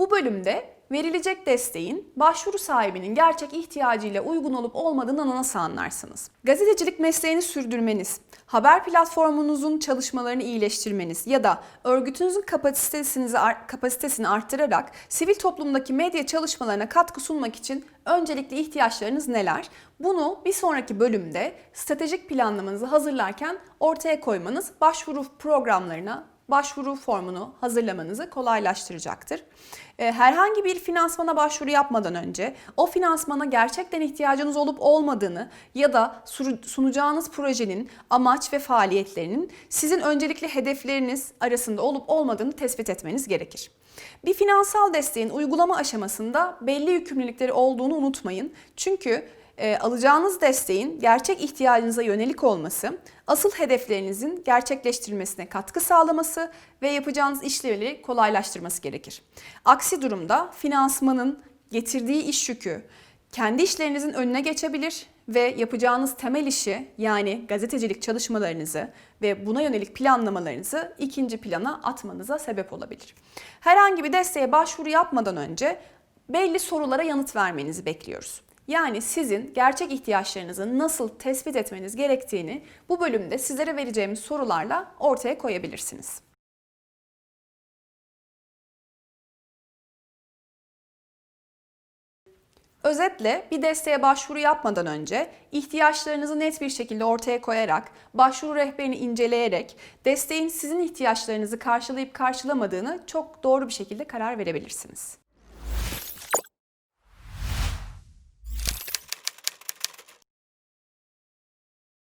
Bu bölümde verilecek desteğin başvuru sahibinin gerçek ihtiyacıyla uygun olup olmadığını nasıl anlarsınız? Gazetecilik mesleğini sürdürmeniz, haber platformunuzun çalışmalarını iyileştirmeniz ya da örgütünüzün kapasitesinizi kapasitesini arttırarak sivil toplumdaki medya çalışmalarına katkı sunmak için öncelikli ihtiyaçlarınız neler? Bunu bir sonraki bölümde stratejik planlamanızı hazırlarken ortaya koymanız başvuru programlarına başvuru formunu hazırlamanızı kolaylaştıracaktır. Ee, Herhangi bir finansmana başvuru yapmadan önce o finansmana gerçekten ihtiyacınız olup olmadığını ya da sunacağınız projenin amaç ve faaliyetlerinin sizin öncelikli hedefleriniz arasında olup olmadığını tespit etmeniz gerekir. Bir finansal desteğin uygulama aşamasında belli yükümlülükleri olduğunu unutmayın. Çünkü e, alacağınız desteğin gerçek ihtiyacınıza yönelik olması, asıl hedeflerinizin gerçekleştirilmesine katkı sağlaması ve yapacağınız işleri kolaylaştırması gerekir. Aksi durumda finansmanın getirdiği iş yükü kendi işlerinizin önüne geçebilir ve yapacağınız temel işi yani gazetecilik çalışmalarınızı ve buna yönelik planlamalarınızı ikinci plana atmanıza sebep olabilir. Herhangi bir desteğe başvuru yapmadan önce belli sorulara yanıt vermenizi bekliyoruz. Yani sizin gerçek ihtiyaçlarınızı nasıl tespit etmeniz gerektiğini bu bölümde sizlere vereceğimiz sorularla ortaya koyabilirsiniz. Özetle bir desteğe başvuru yapmadan önce ihtiyaçlarınızı net bir şekilde ortaya koyarak, başvuru rehberini inceleyerek desteğin sizin ihtiyaçlarınızı karşılayıp karşılamadığını çok doğru bir şekilde karar verebilirsiniz.